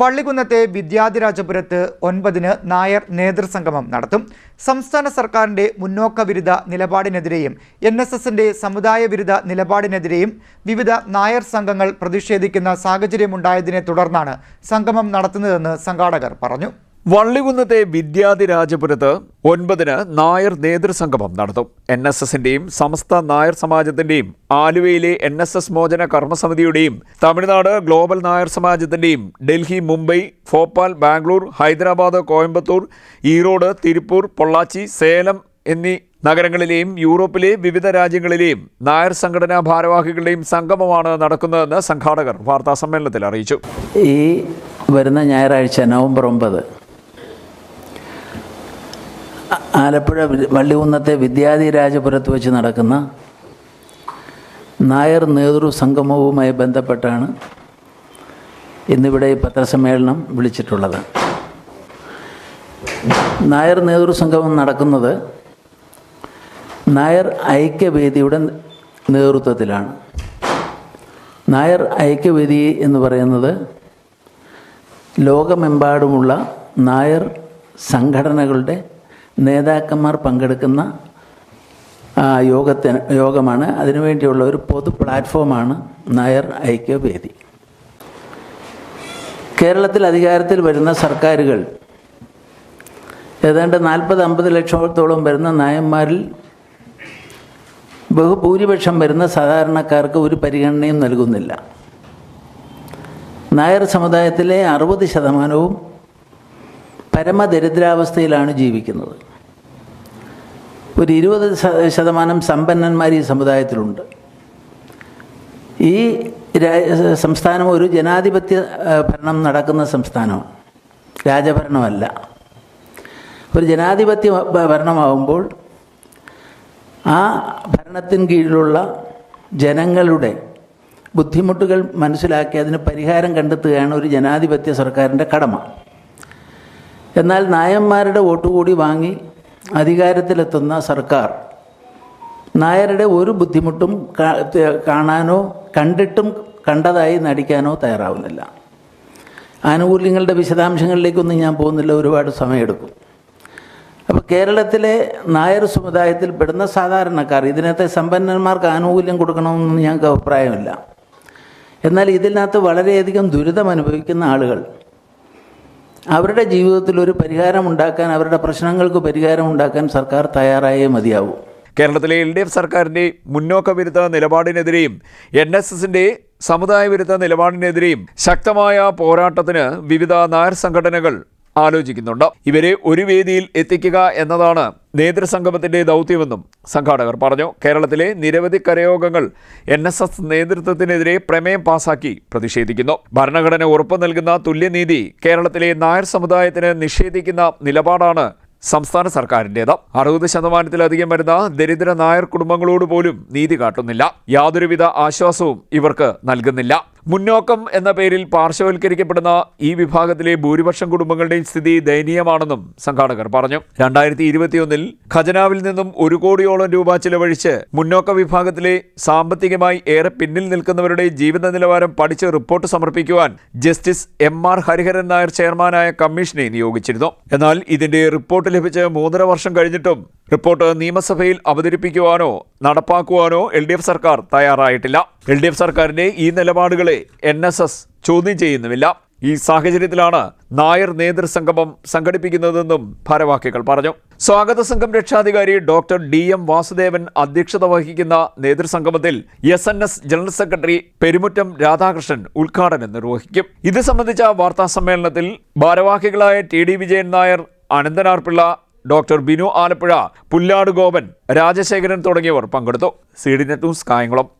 വള്ളികുന്നത്തെ വിദ്യാധിരാജപുരത്ത് ഒൻപതിന് നായർ നേതൃസംഗമം നടത്തും. സംസ്ഥാന സർക്കാരിന്റെ മുന്നോക്ക വിരുദ്ധ നിലപാടിനെതിരെയും എൻ എസ് എസിന്റെ സമുദായ വിരുദ്ധ നിലപാടിനെതിരെയും വിവിധ നായർ സംഘങ്ങൾ പ്രതിഷേധിക്കുന്ന സാഹചര്യമുണ്ടായതിനെ തുടർന്നാണ് സംഗമം നടത്തുന്നതെന്ന് സംഘാടകർ പറഞ്ഞു. വള്ളികുന്നത്തെ വിദ്യാധിരാജപുരത്ത് ഒൻപതിന് നായർ നേതൃസംഗമം നടത്തും. എൻ എസ് എസിന്റെയും സമസ്ത നായർ സമാജത്തിന്റെയും ആലുവയിലെ എൻ എസ് എസ് മോചന കർമ്മസമിതിയുടെയും തമിഴ്നാട് ഗ്ലോബൽ നായർ സമാജത്തിന്റെയും ഡൽഹി മുംബൈ ഭോപ്പാൽ ബാംഗ്ലൂർ ഹൈദരാബാദ് കോയമ്പത്തൂർ ഈറോഡ് തിരുപ്പൂർ പൊള്ളാച്ചി സേലം എന്നീ നഗരങ്ങളിലെയും യൂറോപ്പിലെ വിവിധ രാജ്യങ്ങളിലെയും നായർ സംഘടനാ ഭാരവാഹികളുടെയും സംഗമമാണ് നടക്കുന്നതെന്ന് സംഘാടകർ വാർത്താ സമ്മേളനത്തിൽ അറിയിച്ചു. ഈ വരുന്ന ഞായറാഴ്ച നവംബർ ഒമ്പത് ആലപ്പുഴ വള്ളികുന്നത്തെ വിദ്യാധിരാജപുരത്ത് വെച്ച് നടക്കുന്ന നായർ നേതൃ സംഗമവുമായി ബന്ധപ്പെട്ടാണ് ഇന്നിവിടെ ഈ പത്രസമ്മേളനം വിളിച്ചിട്ടുള്ളത്. നായർ നേതൃ സംഗമം നടക്കുന്നത് നായർ ഐക്യവേദിയുടെ നേതൃത്വത്തിലാണ്. നായർ ഐക്യവേദി എന്ന് പറയുന്നത് ലോകമെമ്പാടുമുള്ള നായർ സംഘടനകളുടെ നേതാക്കന്മാർ പങ്കെടുക്കുന്ന യോഗത്തിന് യോഗമാണ്. അതിനുവേണ്ടിയുള്ള ഒരു പൊതു പ്ലാറ്റ്ഫോമാണ് നായർ ഐക്യവേദി. കേരളത്തിൽ അധികാരത്തിൽ വരുന്ന സർക്കാരുകൾ ഏതാണ്ട് നാൽപ്പത് അമ്പത് ലക്ഷത്തോളം വരുന്ന നായന്മാരിൽ ബഹുഭൂരിപക്ഷം വരുന്ന സാധാരണക്കാർക്ക് ഒരു പരിഗണനയും നൽകുന്നില്ല. നായർ സമുദായത്തിലെ അറുപത് ശതമാനവും പരമദരിദ്രാവസ്ഥയിലാണ് ജീവിക്കുന്നത്. ഒരു ഇരുപത് ശതമാനം സമ്പന്നന്മാർ ഈ സമുദായത്തിലുണ്ട്. ഈ സംസ്ഥാനം ഒരു ജനാധിപത്യ ഭരണം നടക്കുന്ന സംസ്ഥാനമാണ്. രാജഭരണമല്ല. ഒരു ജനാധിപത്യ ഭരണമാകുമ്പോൾ ആ ഭരണത്തിന് കീഴിലുള്ള ജനങ്ങളുടെ ബുദ്ധിമുട്ടുകൾ മനസ്സിലാക്കി അതിന് പരിഹാരം കണ്ടെത്തുകയാണ് ഒരു ജനാധിപത്യ സർക്കാരിന്റെ കടമ. എന്നാൽ നായന്മാരുടെ വോട്ട് കൂടി വാങ്ങി അധികാരത്തിലെത്തുന്ന സർക്കാർ നായരുടെ ഒരു ബുദ്ധിമുട്ടും കാണാനോ കണ്ടിട്ടും കണ്ടതായി നടിക്കാനോ തയ്യാറാവുന്നില്ല. ആനുകൂല്യങ്ങളുടെ വിശദാംശങ്ങളിലേക്കൊന്നും ഞാൻ പോകുന്നില്ല ഒരുപാട് സമയമെടുക്കും. അപ്പോൾ കേരളത്തിലെ നായർ സമുദായത്തിൽ പെടുന്ന സാധാരണക്കാർ ഇതിനകത്തെ സമ്പന്നന്മാർക്ക് ആനുകൂല്യം കൊടുക്കണമെന്നൊന്നും ഞങ്ങൾക്ക് അഭിപ്രായമില്ല. എന്നാൽ ഇതിനകത്ത് വളരെയധികം ദുരിതം അനുഭവിക്കുന്ന ആളുകൾ അവരുടെ ജീവിതത്തിൽ ഒരു പരിഹാരം ഉണ്ടാക്കാൻ അവരുടെ പ്രശ്നങ്ങൾക്ക് പരിഹാരം ഉണ്ടാക്കാൻ സർക്കാർ തയ്യാറായേ മതിയാവൂ. കേരളത്തിലെ എൽ ഡി എഫ് സർക്കാരിന്റെ മുന്നോക്ക വിരുദ്ധ നിലപാടിനെതിരെയും എൻ എസ് എസിന്റെ സമുദായ വിരുദ്ധ നിലപാടിനെതിരെയും ശക്തമായ പോരാട്ടത്തിന് വിവിധ നായർ സംഘടനകൾ ആലോചിക്കുന്നുണ്ട്. ഇവരെ ഒരു വേദിയിൽ എത്തിക്കുക എന്നതാണ് നേതൃസംഗമത്തിന്റെ ദൗത്യമെന്നും സംഘാടകർ പറഞ്ഞു. കേരളത്തിലെ നിരവധി കരയോഗങ്ങൾ എൻ എസ് എസ് നേതൃത്വത്തിനെതിരെ പ്രമേയം പാസാക്കി പ്രതിഷേധിക്കുന്നു. ഭരണഘടന ഉറപ്പു നൽകുന്ന തുല്യനീതി കേരളത്തിലെ നായർ സമുദായത്തിന് നിഷേധിക്കുന്ന നിലപാടാണ് സംസ്ഥാന സർക്കാരിന്റേത് അറുപത് ശതമാനത്തിലധികം വരുന്ന ദരിദ്ര നായർ കുടുംബങ്ങളോട് പോലും നീതി കാട്ടുന്നില്ല. യാതൊരുവിധ ആശ്വാസവും ഇവർക്ക് നൽകുന്നില്ല. മുന്നോക്കം എന്ന പേരിൽ പാർശ്വവൽക്കരിക്കപ്പെടുന്ന ഈ വിഭാഗത്തിലെ ഭൂരിപക്ഷം കുടുംബങ്ങളുടെയും സ്ഥിതി ദയനീയമാണെന്നും സംഘാടകർ പറഞ്ഞു. രണ്ടായിരത്തി ഇരുപത്തിയൊന്നിൽ ഖജനാവിൽ നിന്നും ഒരു കോടിയോളം രൂപ ചിലവഴിച്ച് മുന്നോക്ക വിഭാഗത്തിലെ സാമ്പത്തികമായി ഏറെ പിന്നിൽ നിൽക്കുന്നവരുടെ ജീവിത നിലവാരം പഠിച്ച് റിപ്പോർട്ട് സമർപ്പിക്കുവാൻ justice M R Hariharan Nair ചെയർമാനായ കമ്മീഷനെ നിയോഗിച്ചിരുന്നു. എന്നാൽ ഇതിന്റെ റിപ്പോർട്ട് ലഭിച്ച് മൂന്നര വർഷം കഴിഞ്ഞിട്ടും റിപ്പോർട്ട് നിയമസഭയിൽ അവതരിപ്പിക്കുവാനോ നടപ്പാക്കുവാനോ എൽ സർക്കാർ തയ്യാറായിട്ടില്ല. എൽ ഡി എഫ് സർക്കാരിന്റെ ഈ നിലപാടുകളെ എൻ എസ് എസ് ചോദ്യം ചെയ്യുന്നുമില്ല. ഈ സാഹചര്യത്തിലാണ് നായർ നേതൃസംഗമം സംഘടിപ്പിക്കുന്നതെന്നും ഭാരവാഹികൾ പറഞ്ഞു. സ്വാഗത സംഘം രക്ഷാധികാരി ഡോക്ടർ ഡി എം വാസുദേവൻ അധ്യക്ഷത വഹിക്കുന്ന നേതൃസംഗമത്തിൽ S N S general secretary Perumuttam Radhakrishnan ഉദ്ഘാടനം നിർവഹിക്കും. ഇത് സംബന്ധിച്ച വാർത്താ സമ്മേളനത്തിൽ ഭാരവാഹികളായ T D Vijayan Nair Ananthanarpillai doctor Binu Alappuzha Pullad Gopan Rajasekharan തുടങ്ങിയവർ പങ്കെടുത്തു. C news Kayamkulam.